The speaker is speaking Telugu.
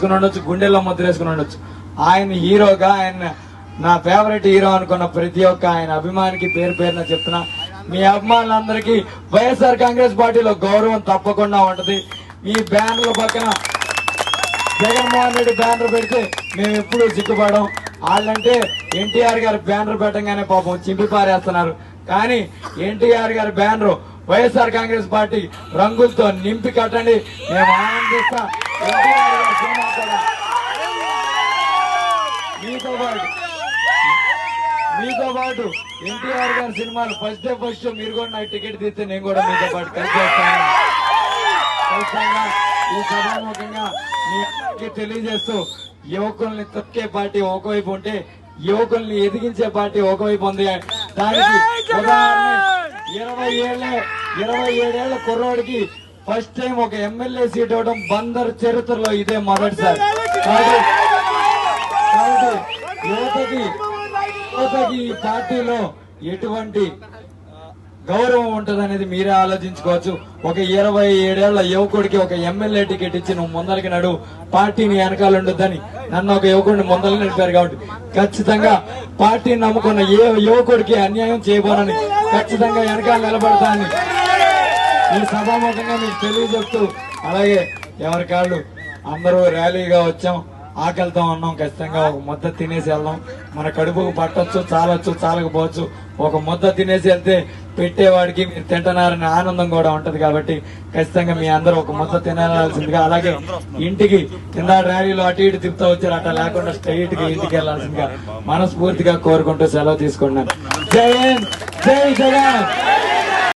వేసుకుని ఉండొచ్చు గుండెల్లో ముద్ర వేసుకుని ఉండొచ్చు. ఆయన హీరోగా ఆయన నా ఫేవరెట్ హీరో అనుకున్న ప్రతి ఒక్క ఆయన అభిమానికి పేరు పేరున చెప్తున్నా. మీ అభిమానులందరికీ వైఎస్ఆర్ కాంగ్రెస్ పార్టీలో గౌరవం తప్పకుండా ఉంటది. మీ బ్యానర్ల పక్కన జగన్మోహన్ రెడ్డి బ్యానర్ పెడితే మేము ఎప్పుడు సిగ్గుపడం వాళ్ళంటే ఎన్టీఆర్ గారు బ్యానర్ పెట్టగానే పాపం చింపి పారేస్తున్నారు. కానీ ఎన్టీఆర్ గారి బ్యానర్ వైఎస్ఆర్ కాంగ్రెస్ పార్టీ రంగులతో నింపి కట్టండి. మేము ఆనందిస్తాం. సినిమా కూడా మీతో పాటు. మీతో పాటు ఎన్టీఆర్ గారి సినిమాలు ఫస్ట్ డే ఫస్ట్ మీరు కూడా నాకు టికెట్ తీస్తే నేను కూడా మీతో పాటు కలిసి వస్తాను. ఖచ్చితంగా ఈ సభాముఖంగా మీ తెలియజేస్తూ యువకుల్ని తొక్కే పార్టీ ఒకవైపు ఉంటే యువకుల్ని ఎదిగించే పార్టీ ఒకవైపు ఉంది. దానికి ఉదాహరణ ఇరవై ఏళ్ళ ఇరవై ఏడేళ్ళ కుర్రోడికి ఫస్ట్ టైం ఒక ఎమ్మెల్యే సీట్ ఇవ్వడం బందర్ చరిత్రలో ఇదే మొదటిసారి. యువతకి యువతకి ఈ పార్టీలో ఎటువంటి గౌరవం ఉంటది అనేది మీరే ఆలోచించుకోవచ్చు. ఒక ఇరవై ఏడేళ్ళ యువకుడికి ఒక ఎమ్మెల్యే టికెట్ ఇచ్చి నువ్వు ముందరికి నడు పార్టీని వెనకాల ఉండొద్దని నన్ను ఒక యువకుడిని ముందర నడిపారు కాబట్టి ఖచ్చితంగా పార్టీని నమ్ముకున్న ఏ యువకుడికి అన్యాయం చేయబోనని ఖచ్చితంగా వెనకాల నిలబడతానని ఈ సభాముఖంగా మీకు తెలియజెప్తూ అలాగే ఎవరి కాళ్ళు అందరూ ర్యాలీగా వచ్చాం. ఆకలితో ఉన్నాం ఖచ్చితంగా ఒక ముద్ద తినేసి వెళ్దాం. మన కడుపుకు పట్టొచ్చు చాలొచ్చు చాలకపోవచ్చు. ఒక ముద్ద తినేసి వెళ్తే పెట్టేవాడికి మీరు తింటున్నారనే ఆనందం కూడా ఉంటది కాబట్టి ఖచ్చితంగా మీ అందరూ ఒక ముద్ద తినాల్సిందిగా అలాగే ఇంటికి కింద ర్యాలీలో అటు ఇటు తిప్పుతూ వచ్చారు. అట్లా లేకుండా స్ట్రైట్గా ఇంటికి వెళ్ళాల్సిందిగా మనస్ఫూర్తిగా కోరుకుంటూ సెలవు తీసుకున్నాను జై జై జగన్!